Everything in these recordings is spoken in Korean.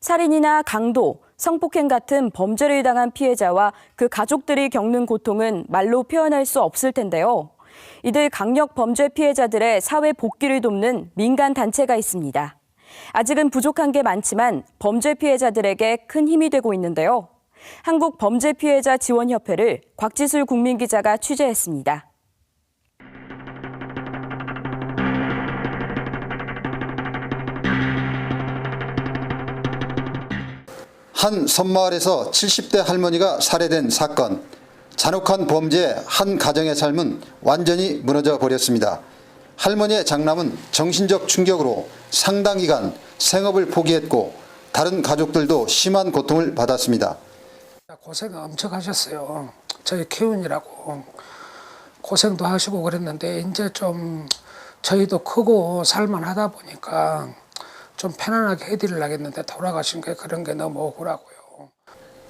살인이나 강도, 성폭행 같은 범죄를 당한 피해자와 그 가족들이 겪는 고통은 말로 표현할 수 없을 텐데요. 이들 강력 범죄 피해자들의 사회 복귀를 돕는 민간 단체가 있습니다. 아직은 부족한 게 많지만 범죄 피해자들에게 큰 힘이 되고 있는데요. 한국 범죄 피해자 지원협회를 곽지술 국민기자가 취재했습니다. 한 섬마을에서 70대 할머니가 살해된 사건. 잔혹한 범죄에 한 가정의 삶은 완전히 무너져 버렸습니다. 할머니의 장남은 정신적 충격으로 상당 기간 생업을 포기했고 다른 가족들도 심한 고통을 받았습니다. 고생 엄청 하셨어요. 저희 키운이라고 고생도 하시고 그랬는데 이제 좀 저희도 크고 살만하다 보니까 좀 편안하게 해드리려겠는데 돌아가신 게 그런 게 너무 억울하고요.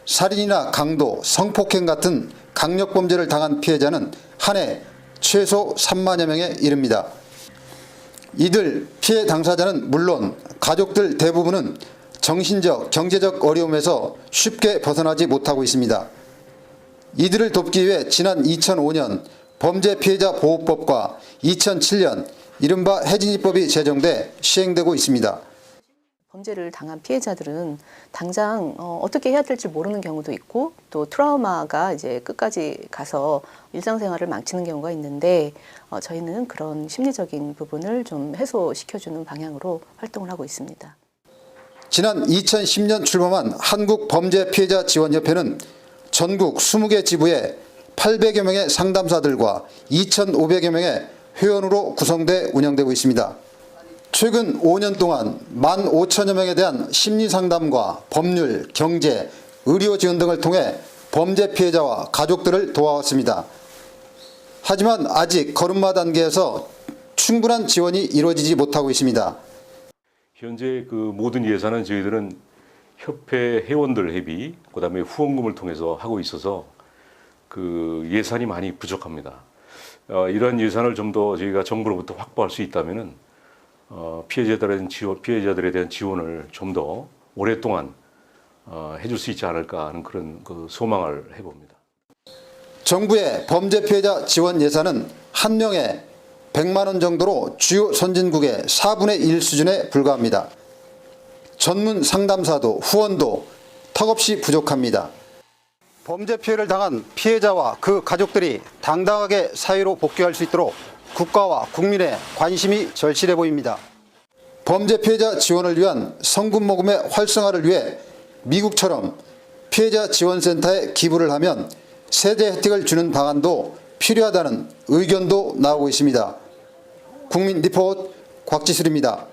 살인이나 강도, 성폭행 같은 강력 범죄를 당한 피해자는 한 해 최소 3만여 명에 이릅니다. 이들 피해 당사자는 물론 가족들 대부분은 정신적, 경제적 어려움에서 쉽게 벗어나지 못하고 있습니다. 이들을 돕기 위해 지난 2005년 범죄 피해자 보호법과 2007년 이른바 해진이법이 제정돼 시행되고 있습니다. 범죄를 당한 피해자들은 당장 어, 어떻게 해야 될지 모르는 경우도 있고 또 트라우마가 이제 끝까지 가서 일상생활을 망치는 경우가 있는데 어, 저희는 그런 심리적인 부분을 좀 해소시켜주는 방향으로 활동을 하고 있습니다. 지난 2010년 출범한 한국범죄피해자지원협회는 전국 20개 지부에 800여 명의 상담사들과 2,500여 명의 회원으로 구성돼 운영되고 있습니다. 최근 5년 동안 1만 5천여 명에 대한 심리 상담과 법률, 경제, 의료 지원 등을 통해 범죄 피해자와 가족들을 도와왔습니다. 하지만 아직 걸음마 단계에서 충분한 지원이 이루어지지 못하고 있습니다. 현재 그 모든 예산은 저희들은 협회 회원들 회비, 그다음에 후원금을 통해서 하고 있어서 그 예산이 많이 부족합니다. 어, 이러한 예산을 좀 더 저희가 정부로부터 확보할 수 있다면은 어, 피해자들에 대한 지원, 피해자들에 대한 지원을 좀 더 오랫동안 어, 해줄 수 있지 않을까 하는 그런 그 소망을 해봅니다. 정부의 범죄 피해자 지원 예산은 한 명에 100만 원 정도로 주요 선진국의 4분의 1 수준에 불과합니다. 전문 상담사도 후원도 턱없이 부족합니다. 범죄 피해를 당한 피해자와 그 가족들이 당당하게 사회로 복귀할 수 있도록 국가와 국민의 관심이 절실해 보입니다. 범죄 피해자 지원을 위한 성금 모금의 활성화를 위해 미국처럼 피해자 지원센터에 기부를 하면 세제 혜택을 주는 방안도 필요하다는 의견도 나오고 있습니다. 국민 리포트 곽지슬입니다.